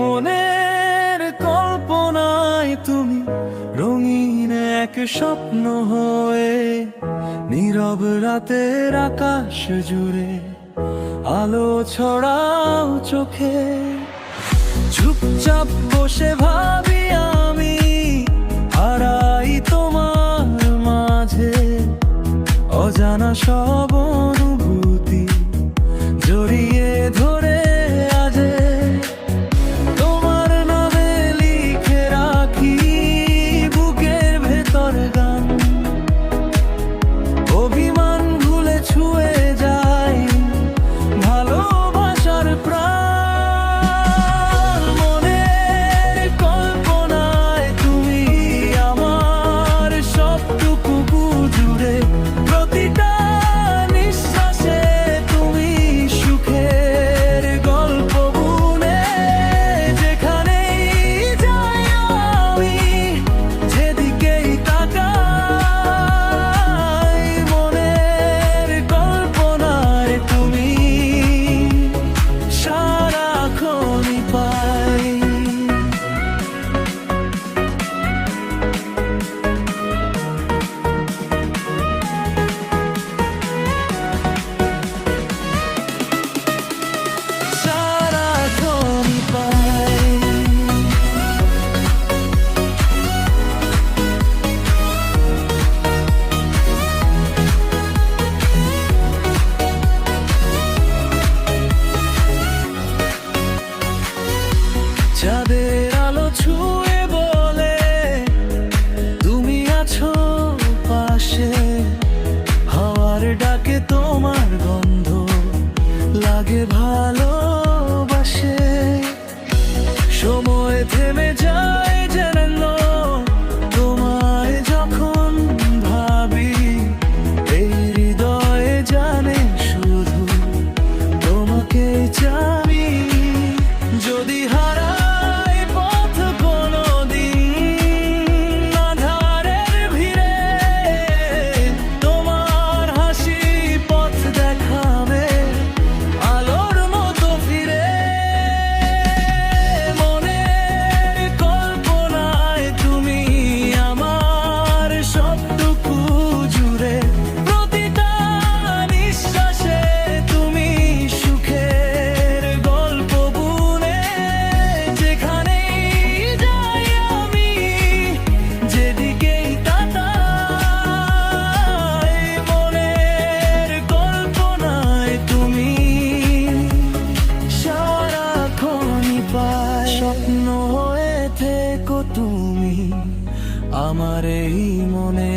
মনের কল্পনায় তুমি রঙিন এক স্বপ্ন হয়ে নীরব রাতের আকাশ জুড়ে আলো ছড়াও চোখে। চুপচাপ বসে ভাবি আমি, হারাই তোমার মাঝে। অজানা সবন ভালো আমার এই মনে